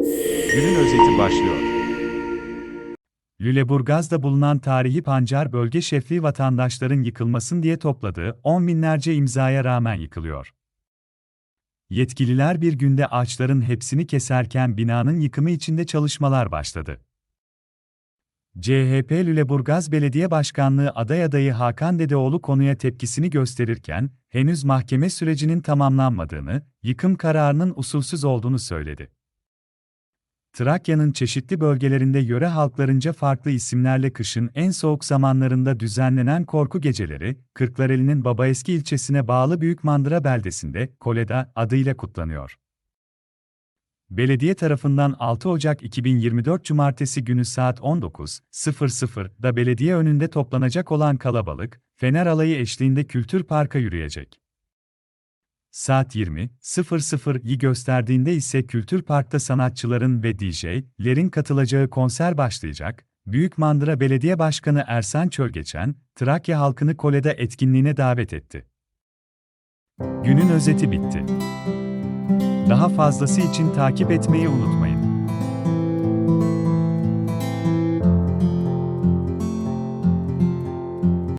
Günün özeti başlıyor. Lüleburgaz'da bulunan tarihi pancar bölge şefliği vatandaşların yıkılmasın diye topladığı on binlerce imzaya rağmen yıkılıyor. Yetkililer bir günde ağaçların hepsini keserken binanın yıkımı içinde çalışmalar başladı. CHP Lüleburgaz Belediye Başkanlığı aday adayı Hakan Dedeoğlu konuya tepkisini gösterirken, henüz mahkeme sürecinin tamamlanmadığını, yıkım kararının usulsüz olduğunu söyledi. Trakya'nın çeşitli bölgelerinde yöre halklarınca farklı isimlerle kışın en soğuk zamanlarında düzenlenen korku geceleri, Kırklareli'nin Babaeski ilçesine bağlı Büyükmandıra beldesinde Koleda adıyla kutlanıyor. Belediye tarafından 6 Ocak 2024 Cumartesi günü saat 19.00'da belediye önünde toplanacak olan kalabalık, Fener Alayı eşliğinde Kültür Park'a yürüyecek. Saat 20.00'yi gösterdiğinde ise Kültür Park'ta sanatçıların ve DJ'lerin katılacağı konser başlayacak. Büyük Mandıra Belediye Başkanı Ersan Çölgeçen, Trakya halkını Kole'de etkinliğine davet etti. Günün özeti bitti. Daha fazlası için takip etmeyi unutmayın.